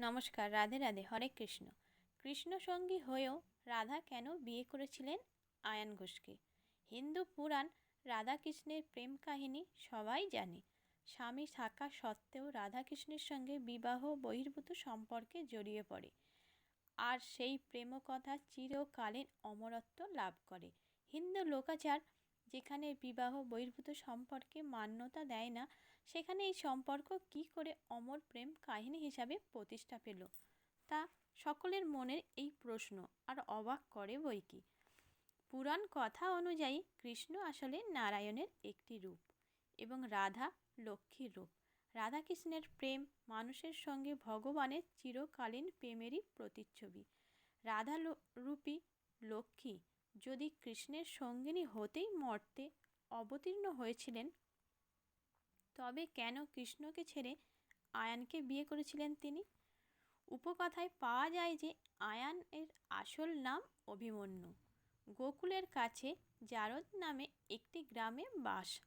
নমস্কার, রাধে রাধে, হরে কৃষ্ণ। কৃষ্ণ সঙ্গী হয়েও রাধা কেন বিয়ে করেছিলেন আয়ান ঘোষকে? হিন্দু পুরাণ রাধাকৃষ্ণের প্রেম কাহিনী সবাই জানে। স্বামী থাকা সত্ত্বেও রাধাকৃষ্ণের সঙ্গে বিবাহ বহির্ভূত সম্পর্কে জড়িয়ে পড়ে। আর সেই প্রেমকথা চিরকালীন অমরত্ব লাভ করে। হিন্দু লোকাচার যেখানে বিবাহ বহির্ভূত সম্পর্কে মান্যতা দেয় না, সেখানে এই সম্পর্ক কি করে অমর প্রেম কাহিনী হিসাবে প্রতিষ্ঠা পেল? তা সকলের মনের এই প্রশ্ন, আর অবাক করে বই কি? পুরাণ কথা অনুযায়ী কৃষ্ণ আসলে নারায়ণের একটি রূপ এবং রাধা লক্ষ্মীর রূপ। রাধাকৃষ্ণের প্রেম মানুষের সঙ্গে ভগবানের চিরকালীন প্রেমেরই প্রতিচ্ছবি। রাধা রূপী লক্ষ্মী যদি কৃষ্ণের সঙ্গিনী হতেই মর্তে অবতীর্ণ হয়েছিলেন, তবে কেন কৃষ্ণকে ছেড়ে আয়ানকে বিয়ে করেছিলেন তিনি? উপকথায় পাওয়া যায় যে আয়ান এর আসল নাম অভিমন্যু। গোকুলের কাছে জারদ নামে একটি গ্রামে বাস।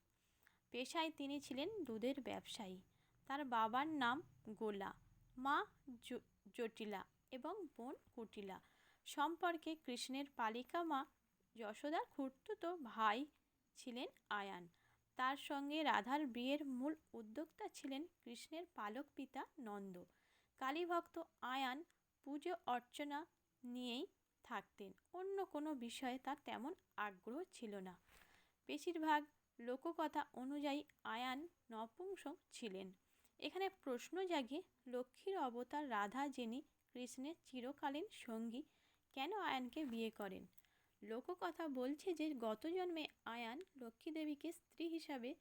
পেশায় তিনি ছিলেন দুধের ব্যবসায়ী। তার বাবার নাম গোলা। মা জটিলা এবং বোন কুটিলা। সম্পর্কে কৃষ্ণের পালিকা মা যশোদার খুঁড়তুতো ভাই ছিলেন আয়ান। তার সঙ্গে রাধার বিয়ের মূল উদ্যোক্তা ছিলেন কৃষ্ণের পালক পিতা নন্দ। কালীভক্ত আয়ান পুজো অর্চনা নিয়েই থাকতেন। অন্য কোনো বিষয়ে তার তেমন আগ্রহ ছিল না। বেশিরভাগ লোককথা অনুযায়ী আয়ান নপুংসক ছিলেন। এখানে প্রশ্ন জাগে, লক্ষ্মীর অবতার রাধা যিনি কৃষ্ণের চিরকালীন সঙ্গী কেন আয়ানকে বিয়ে করেন? লোককথা বলছে যে গত জন্মে আয়ান লক্ষ্মী দেবীকে স্ত্রী হিসাবে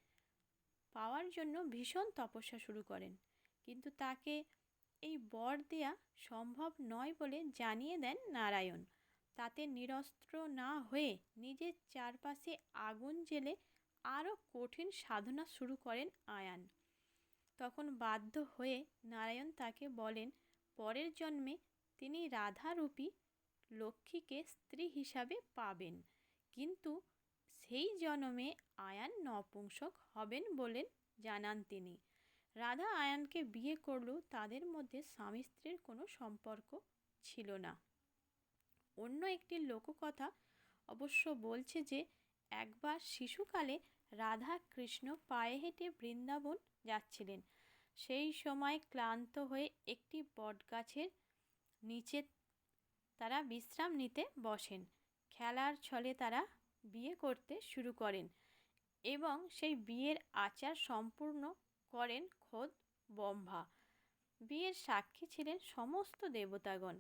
পাওয়ার জন্য ভীষণ তপস্যা শুরু করেন। কিন্তু তাকে এই বর দেয়া সম্ভব নয় বলে জানিয়ে দেন নারায়ণ। তাতে নিরস্ত্র না হয়ে নিজের চারপাশে আগুন জেলে আরও কঠিন সাধনা শুরু করেন আয়ান। তখন বাধ্য হয়ে নারায়ণ তাকে বলেন, পরের জন্মে তিনি রাধারূপী লক্ষ্মীকে স্ত্রী হিসাবে পাবেন। কিন্তু সেই জন্মে আয়ান নপুংসক হবেন বলেন জানান তিনি। রাধা আয়ানকে বিয়ে করলেও তাদের মধ্যে স্বামী স্ত্রীর কোনো সম্পর্ক ছিল না। অন্য একটি লোককথা অবশ্য বলছে যে, একবার শিশুকালে রাধা কৃষ্ণ পায়ে হেঁটে বৃন্দাবন যাচ্ছিলেন। সেই সময় ক্লান্ত হয়ে একটি বটগাছের নিচে তারা বিশ্রাম নিতে বসেন। খেলার ছলে তারা বিয়ে করতে শুরু করেন এবং সেই বিয়ের আচার সম্পূর্ণ করেন খোদ ব্রহ্মা। বিয়ের সাক্ষী ছিলেন সমস্ত দেবতাগণ।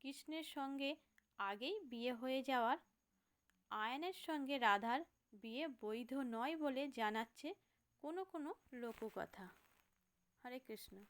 কৃষ্ণের সঙ্গে আগেই বিয়ে হয়ে যাওয়ার, আয়নের সঙ্গে রাধার বিয়ে বৈধ নয় বলে জানাচ্ছে কোনো কোনো লোককথা। হরে কৃষ্ণ।